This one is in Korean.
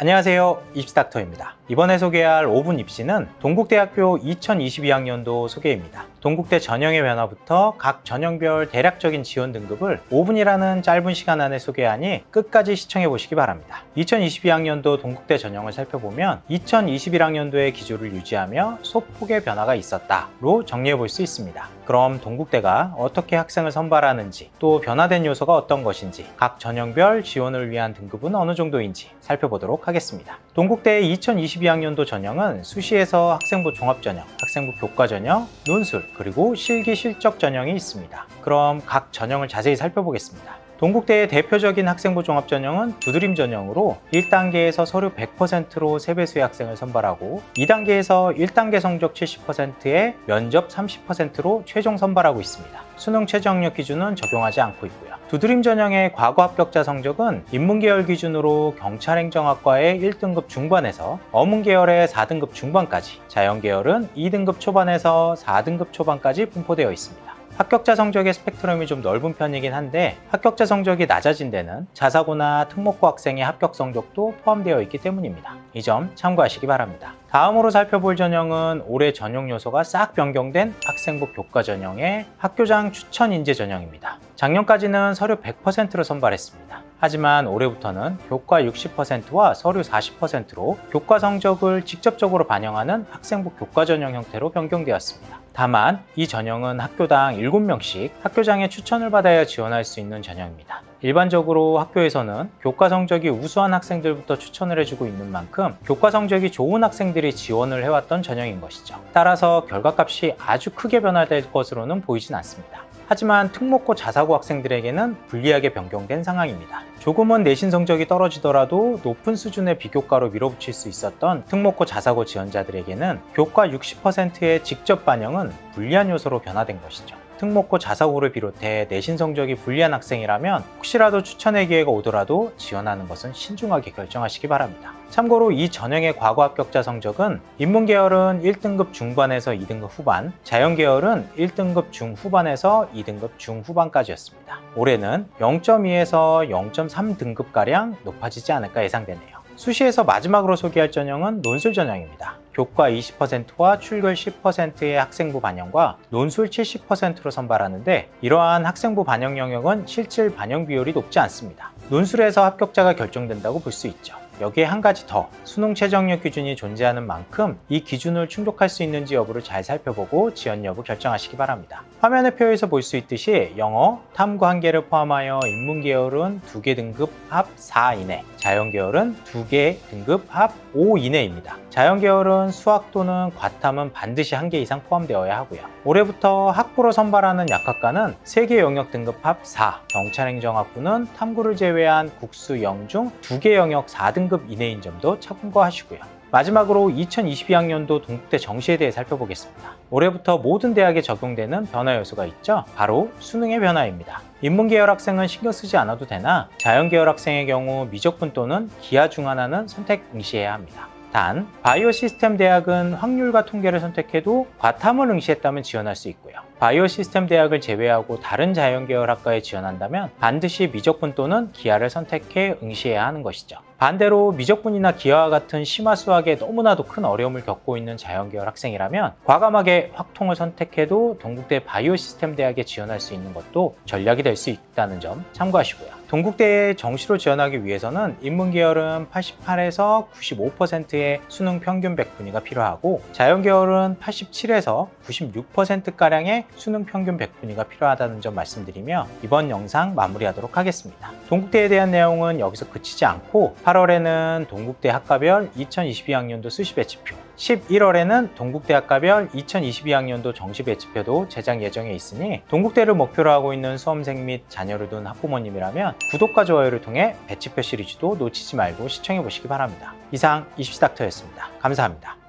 안녕하세요. 입시닥터입니다. 이번에 소개할 5분 입시는 동국대학교 2022학년도 소개입니다. 동국대 전형의 변화부터 각 전형별 대략적인 지원 등급을 5분이라는 짧은 시간 안에 소개하니 끝까지 시청해 보시기 바랍니다. 2022학년도 동국대 전형을 살펴보면 2021학년도의 기조를 유지하며 소폭의 변화가 있었다로 정리해 볼 수 있습니다. 그럼 동국대가 어떻게 학생을 선발하는지 또 변화된 요소가 어떤 것인지 각 전형별 지원을 위한 등급은 어느 정도인지 살펴보도록 하겠습니다. 동국대의 2022 학년도 전형은 수시에서 학생부 종합전형, 학생부 교과전형, 논술, 그리고 실기 실적 전형이 있습니다. 그럼 각 전형을 자세히 살펴보겠습니다. 동국대의 대표적인 학생부 종합 전형은 두드림 전형으로 1단계에서 서류 100%로 세배수의 학생을 선발하고 2단계에서 1단계 성적 70%에 면접 30%로 최종 선발하고 있습니다. 수능 최저학력 기준은 적용하지 않고 있고요. 두드림 전형의 과거 합격자 성적은 인문계열 기준으로 경찰행정학과의 1등급 중반에서 어문계열의 4등급 중반까지, 자연계열은 2등급 초반에서 4등급 초반까지 분포되어 있습니다. 합격자 성적의 스펙트럼이 좀 넓은 편이긴 한데 합격자 성적이 낮아진 데는 자사고나 특목고 학생의 합격 성적도 포함되어 있기 때문입니다. 이 점 참고하시기 바랍니다. 다음으로 살펴볼 전형은 올해 전형 요소가 싹 변경된 학생부 교과 전형의 학교장 추천 인재 전형입니다. 작년까지는 서류 100%로 선발했습니다. 하지만 올해부터는 교과 60%와 서류 40%로 교과 성적을 직접적으로 반영하는 학생부 교과 전형 형태로 변경되었습니다. 다만 이 전형은 학교당 7명씩 학교장의 추천을 받아야 지원할 수 있는 전형입니다. 일반적으로 학교에서는 교과 성적이 우수한 학생들부터 추천을 해주고 있는 만큼 교과 성적이 좋은 학생들이 지원을 해왔던 전형인 것이죠. 따라서 결과값이 아주 크게 변화될 것으로는 보이진 않습니다. 하지만 특목고 자사고 학생들에게는 불리하게 변경된 상황입니다. 조금은 내신 성적이 떨어지더라도 높은 수준의 비교과로 밀어붙일 수 있었던 특목고 자사고 지원자들에게는 교과 60%의 직접 반영은 불리한 요소로 변화된 것이죠. 특목고 자사고를 비롯해 내신 성적이 불리한 학생이라면 혹시라도 추천의 기회가 오더라도 지원하는 것은 신중하게 결정하시기 바랍니다. 참고로 이 전형의 과거 합격자 성적은 인문계열은 1등급 중반에서 2등급 후반, 자연계열은 1등급 중후반에서 2등급 중후반까지였습니다. 올해는 0.2에서 0.3등급가량 높아지지 않을까 예상되네요. 수시에서 마지막으로 소개할 전형은 논술 전형입니다. 교과 20%와 출결 10%의 학생부 반영과 논술 70%로 선발하는데 이러한 학생부 반영 영역은 실질 반영 비율이 높지 않습니다. 논술에서 합격자가 결정된다고 볼 수 있죠. 여기에 한 가지 더 수능 최저학력 기준이 존재하는 만큼 이 기준을 충족할 수 있는지 여부를 잘 살펴보고 지원 여부 결정하시기 바랍니다. 화면의 표에서 볼 수 있듯이 영어, 탐구 한 개를 포함하여 인문 계열은 2개 등급 합 4 이내, 자연 계열은 2개 등급 합 5 이내입니다. 자연 계열은 수학 또는 과탐은 반드시 한 개 이상 포함되어야 하고요. 올해부터 학부로 선발하는 약학과는 3개 영역 등급 합 4, 경찰행정학부는 탐구를 제외한 국수 0중 2개 영역 4등급 이내인 점도 참고하시고요. 마지막으로 2022학년도 동국대 정시에 대해 살펴보겠습니다. 올해부터 모든 대학에 적용되는 변화 요소가 있죠. 바로 수능의 변화입니다. 인문계열 학생은 신경 쓰지 않아도 되나 자연계열 학생의 경우 미적분 또는 기하 중 하나는 선택 응시해야 합니다. 단, 바이오 시스템 대학은 확률과 통계를 선택해도 과탐을 응시했다면 지원할 수 있고요. 바이오 시스템 대학을 제외하고 다른 자연계열 학과에 지원한다면 반드시 미적분 또는 기하를 선택해 응시해야 하는 것이죠. 반대로 미적분이나 기하와 같은 심화 수학에 너무나도 큰 어려움을 겪고 있는 자연계열 학생이라면 과감하게 확통을 선택해도 동국대 바이오 시스템 대학에 지원할 수 있는 것도 전략이 될 수 있다는 점 참고하시고요. 동국대에 정시로 지원하기 위해서는 인문계열은 88에서 95%의 수능 평균 100분위가 필요하고 자연계열은 87에서 96%가량의 수능 평균 100분위가 필요하다는 점 말씀드리며 이번 영상 마무리하도록 하겠습니다. 동국대에 대한 내용은 여기서 그치지 않고 8월에는 동국대 학과별 2022학년도 수시 배치표 11월에는 동국대 학과별 2022학년도 정시 배치표도 제작 예정에 있으니 동국대를 목표로 하고 있는 수험생 및 자녀를 둔 학부모님이라면 구독과 좋아요를 통해 배치표 시리즈도 놓치지 말고 시청해 보시기 바랍니다. 이상 입시닥터였습니다. 감사합니다.